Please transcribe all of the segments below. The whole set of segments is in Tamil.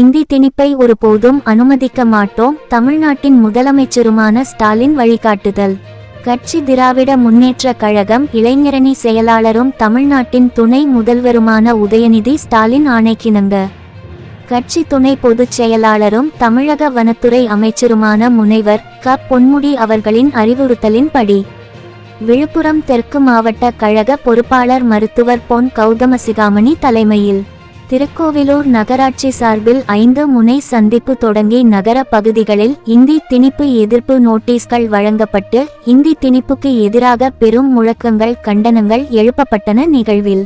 இந்தி திணிப்பை ஒருபோதும் அனுமதிக்க மாட்டோம் தமிழ்நாட்டின் முதலமைச்சருமான ஸ்டாலின் வழிகாட்டுதல். கட்சி திராவிட முன்னேற்ற கழகம் இளைஞரணி செயலாளரும் தமிழ்நாட்டின் துணை முதல்வருமான உதயநிதி ஸ்டாலின் ஆணைக்கிணங்க. கட்சி துணை பொதுச் செயலாளரும் தமிழக வனத்துறை அமைச்சருமான முனைவர் க. பொன்முடி அவர்களின் அறிவுறுத்தலின்படி விழுப்புரம் தெற்கு மாவட்ட கழக பொறுப்பாளர் மருத்துவர் பொன் கௌதமசிகாமணி தலைமையில் திருக்கோவிலூர் நகராட்சி சார்பில் ஐந்து முனை சந்திப்பு தொடங்கி நகர பகுதிகளில் இந்தி திணிப்பு எதிர்ப்பு நோட்டீஸ்கள் வழங்கப்பட்டு இந்தி திணிப்புக்கு எதிராக பெரும் முழக்கங்கள் கண்டனங்கள் எழுப்பப்பட்டன நிகழ்வில்.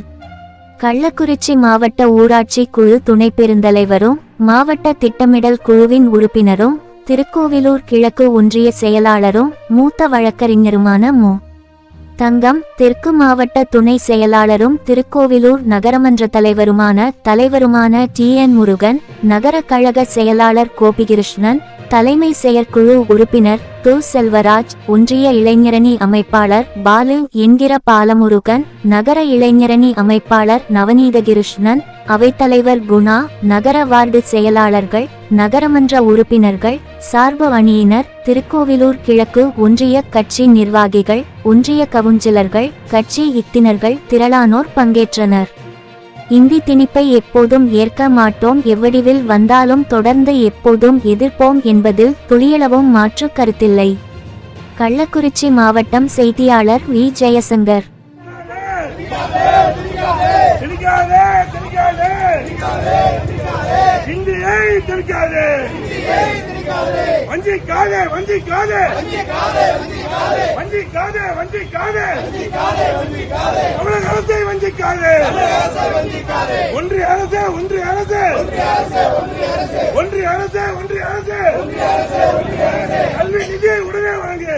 கள்ளக்குறிச்சி மாவட்ட ஊராட்சி குழு துணை பெருந்தலைவரும் மாவட்ட திட்டமிடல் குழுவின் உறுப்பினரும் திருக்கோவிலூர் கிழக்கு ஒன்றிய செயலாளரும் மூத்த வழக்கறிஞருமான மு. தங்கம் தெற்கு மாவட்ட துணை செயலாளரும் திருக்கோவிலூர் நகரமன்ற தலைவருமான தலைவருமான டி என் முருகன் நகர கழக செயலாளர் கோபிகிருஷ்ணன் தலைமை செயற்குழு உறுப்பினர் து. செல்வராஜ் ஒன்றிய இளைஞரணி அமைப்பாளர் பாலு என்கிற பாலமுருகன் நகர இளைஞரணி அமைப்பாளர் நவநீதகிருஷ்ணன் அவைத்தலைவர் குணா நகர வார்டு செயலாளர்கள் நகரமன்ற உறுப்பினர்கள் சார்பு அணியினர் திருக்கோவிலூர் கிழக்கு ஒன்றிய கட்சி நிர்வாகிகள் ஒன்றிய கவுன்சிலர்கள் கட்சி இத்தினர்கள் திரளானோர் பங்கேற்றனர். இந்தி திணிப்பை எப்போதும் ஏற்க மாட்டோம். எவ்வடிவில் வந்தாலும் தொடர்ந்து எப்போதும் எதிர்ப்போம் என்பதில் துளியளவும் மாற்று கருத்தில்லை. கள்ளக்குறிச்சி மாவட்டம் செய்தியாளர் வி. ஜெயசங்கர். திணிக்காதே வஞ்சிக்காதே வஞ்சிக்காதே. வஞ்சிக்காதே வஞ்சிக்காதே தமிழக அரசை வஞ்சிக்காதே ஒன்றிய அரசு ஒன்றிய அரசு! ஒன்றிய அரசு ஒன்றிய அரசு! கல்வி நிதியை உடனே வழங்கு!